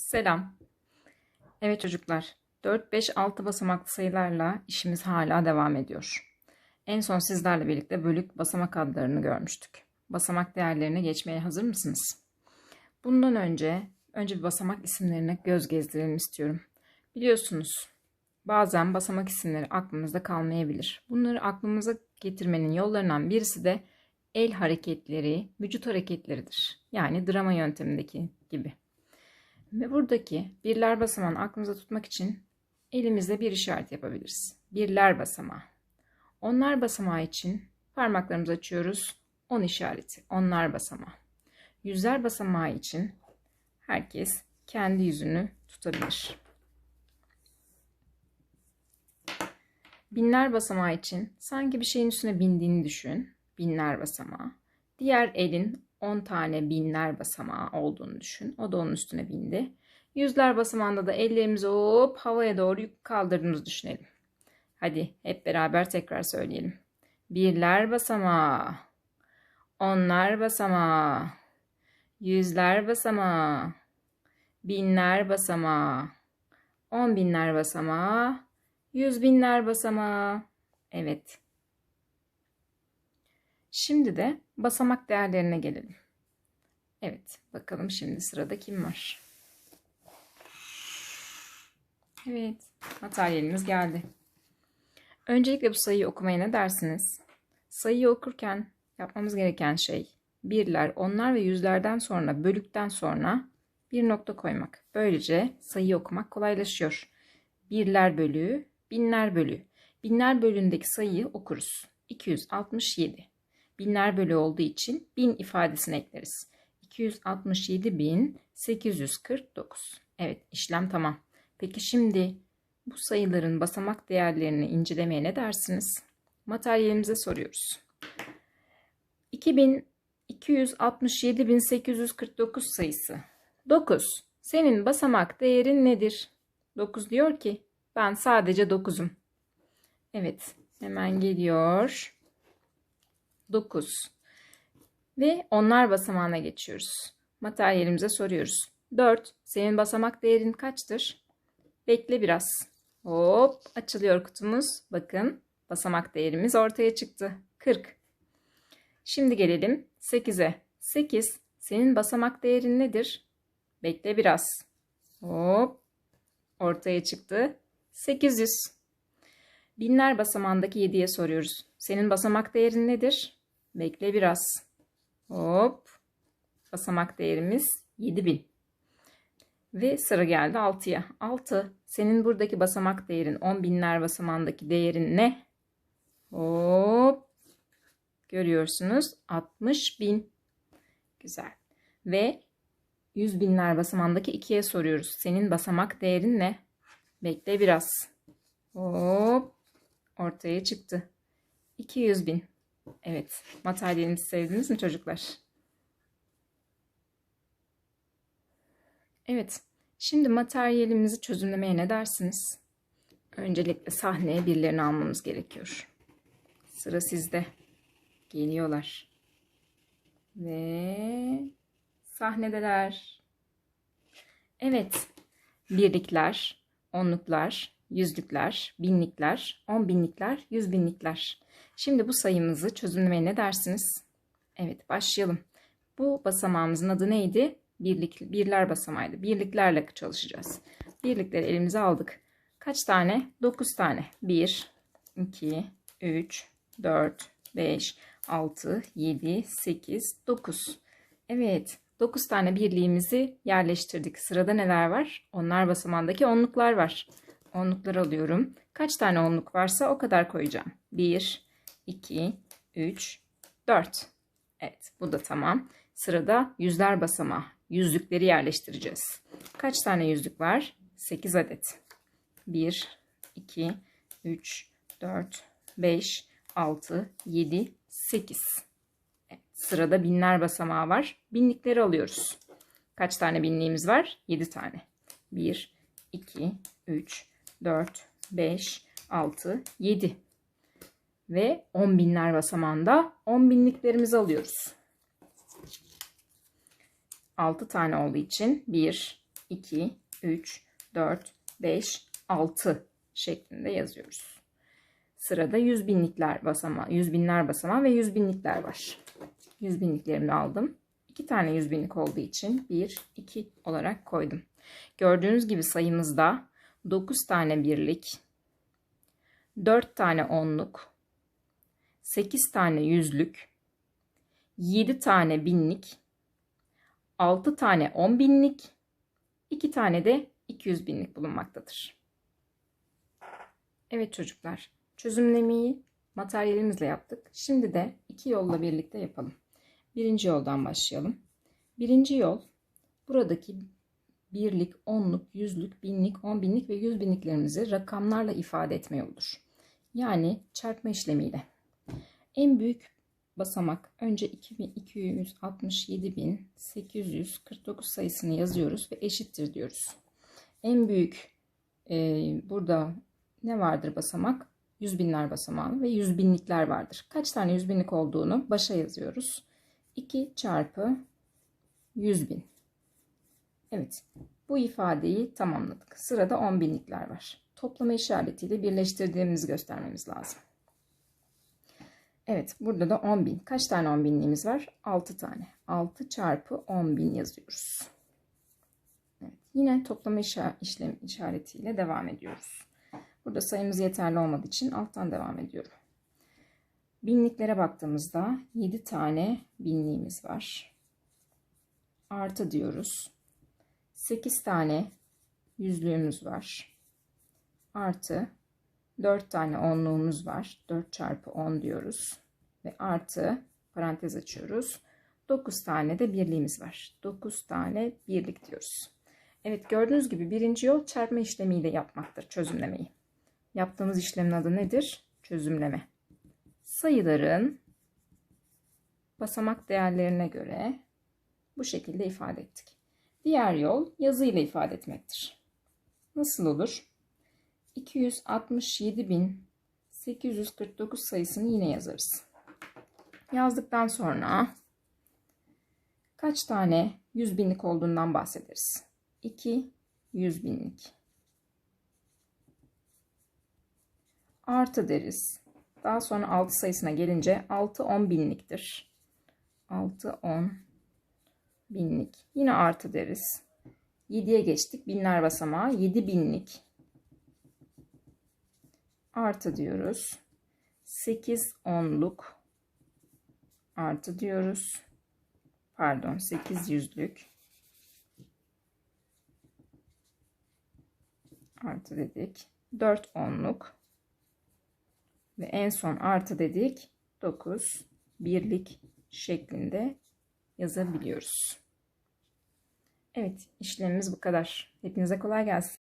Selam. Evet çocuklar, 4, 5, 6 basamaklı sayılarla işimiz hala devam ediyor. En son sizlerle birlikte bölük basamak adlarını görmüştük. Basamak değerlerine geçmeye hazır mısınız? Bundan önce, önce bir basamak isimlerine göz gezdirelim istiyorum. Biliyorsunuz, bazen basamak isimleri aklımızda kalmayabilir. Bunları aklımıza getirmenin yollarından birisi de el hareketleri, vücut hareketleridir. Yani drama yöntemindeki gibi. Ve buradaki birler basamağını aklımıza tutmak için elimizde bir işaret yapabiliriz. Birler basamağı. Onlar basamağı için parmaklarımızı açıyoruz. On işareti. Onlar basamağı. Yüzler basamağı için herkes kendi yüzünü tutabilir. Binler basamağı için sanki bir şeyin üstüne bindiğini düşün. Binler basamağı. Diğer elin 10 tane binler basamağı olduğunu düşün. O da onun üstüne bindi. Yüzler basamağında da ellerimizi hop havaya doğru yük kaldırdığımızı düşünelim. Hadi hep beraber tekrar söyleyelim. Birler basamağı. Onlar basamağı. Yüzler basamağı. Binler basamağı. On binler basamağı. Yüz binler basamağı. Evet. Şimdi de basamak değerlerine gelelim. Evet, bakalım şimdi sırada kim var? Evet, materyalimiz geldi. Öncelikle bu sayıyı okumaya ne dersiniz? Sayıyı okurken yapmamız gereken şey birler, onlar ve yüzlerden sonra, bölükten sonra bir nokta koymak. Böylece sayıyı okumak kolaylaşıyor. Birler bölüğü, binler bölüğü. Binler bölüğündeki sayıyı okuruz. 267. Binler bölü olduğu için bin ifadesini ekleriz. 267.849. Evet işlem tamam. Peki şimdi bu sayıların basamak değerlerini incelemeye ne dersiniz? Materyalimize soruyoruz. 2267.849 sayısı. 9. Senin basamak değerin nedir? 9 diyor ki ben sadece 9'um. Evet hemen geliyor. 9. Ve onlar basamağına geçiyoruz. Materyalimize soruyoruz. 4. Senin basamak değerin kaçtır? Bekle biraz. Hop açılıyor kutumuz. Bakın basamak değerimiz ortaya çıktı. 40. Şimdi gelelim 8'e. 8. Senin basamak değerin nedir? Bekle biraz. Hop ortaya çıktı. 800. Binler basamağındaki 7'ye soruyoruz. Senin basamak değerin nedir? Bekle biraz. Hop. Basamak değerimiz 7000. Ve sıra geldi 6'ya. 6. Senin buradaki basamak değerin 10 binler basamağındaki değerin ne? Hop. Görüyorsunuz 60 bin. Güzel. Ve 100 binler basamağındaki 2'ye soruyoruz. Senin basamak değerin ne? Bekle biraz. Hop. Ortaya çıktı. 200 bin. Evet. Materyalimizi sevdiniz mi çocuklar? Evet. Şimdi materyalimizi çözümlemeye ne dersiniz? Öncelikle sahneye birilerini almamız gerekiyor. Sıra sizde. Geliyorlar. Ve sahnedeler. Evet. Birlikler, onluklar, yüzlükler, binlikler, on binlikler, yüz binlikler. Şimdi bu sayımızı çözümlemeye ne dersiniz? Evet başlayalım. Bu basamağımızın adı neydi? Birlik, birler basamağıydı. Birliklerle çalışacağız. Birlikleri elimize aldık. Kaç tane? 9 tane. 1, 2, 3, 4, 5, 6, 7, 8, 9. Evet 9 tane birliğimizi yerleştirdik. Sırada neler var? Onlar basamağındaki onluklar var. Onluklar alıyorum. Kaç tane onluk varsa o kadar koyacağım. 1, 2, 3, 4. Evet bu da tamam. Sırada yüzler basamağı. Yüzlükleri yerleştireceğiz. Kaç tane yüzlük var? 8 adet. 1, 2, 3, 4, 5, 6, 7, 8. Evet, sırada binler basamağı var. Binlikleri alıyoruz. Kaç tane binliğimiz var? 7 tane. 1, 2, 3, 4, 5, 6, 7 ve 10 binler basamağında 10 binliklerimizi alıyoruz. 6 tane olduğu için 1, 2, 3, 4, 5, 6 şeklinde yazıyoruz. Sırada yüz binlikler basamağı, yüz binler basamağı ve yüz binlikler var. Yüz binliklerimi de aldım. İki tane yüz binlik olduğu için 1, 2 olarak koydum. Gördüğünüz gibi sayımızda 9 tane birlik, 4 tane onluk, 8 tane yüzlük, 7 tane binlik, 6 tane 10 binlik, 2 tane de 200 binlik bulunmaktadır. Evet çocuklar, çözümlemeyi materyalimizle yaptık. Şimdi de iki yolla birlikte yapalım. Birinci yoldan başlayalım. Birinci yol buradaki birlik, onluk, yüzlük, binlik, on binlik ve yüz binliklerimizi rakamlarla ifade etme yoludur. Yani çarpma işlemiyle. En büyük basamak önce 2267.849 sayısını yazıyoruz ve eşittir diyoruz. En büyük e, burada ne vardır basamak? Yüz binler basamağı ve yüz binlikler vardır. Kaç tane yüz binlik olduğunu başa yazıyoruz. 2 çarpı 100 bin. Evet bu ifadeyi tamamladık. Sırada 10 binlikler var. Toplama işaretiyle birleştirdiğimizi göstermemiz lazım. Evet burada da 10 bin. Kaç tane 10 binliğimiz var? 6 tane. 6 çarpı 10 bin yazıyoruz. Evet, yine toplama işlem işaretiyle devam ediyoruz. Burada sayımız yeterli olmadığı için alttan devam ediyorum. Binliklere baktığımızda 7 tane binliğimiz var. Artı diyoruz. 8 tane yüzlüğümüz var. Artı 4 tane onluğumuz var. 4 çarpı 10 diyoruz. Ve artı parantez açıyoruz. 9 tane de birliğimiz var. 9 tane birlik diyoruz. Evet gördüğünüz gibi birinci yol çarpma işlemiyle yapmaktır çözümlemeyi. Yaptığımız işlemin adı nedir? Çözümleme. Sayıların basamak değerlerine göre bu şekilde ifade ettik. Diğer yol yazıyla ifade etmektir. Nasıl olur? 267.849 sayısını yine yazarız. Yazdıktan sonra kaç tane 100 binlik olduğundan bahsederiz. 2 100 binlik. Artı deriz. Daha sonra 6 sayısına gelince 6 10 binliktir. 6 10 binlik. Yine artı deriz. 7'ye geçtik. Binler basamağı 7 binlik. Artı diyoruz. 8 onluk. Artı diyoruz. Pardon 8 yüzlük. Artı dedik. 4 onluk. Ve en son artı dedik. 9 birlik şeklinde yazabiliyoruz. Evet işlemimiz bu kadar. Hepinize kolay gelsin.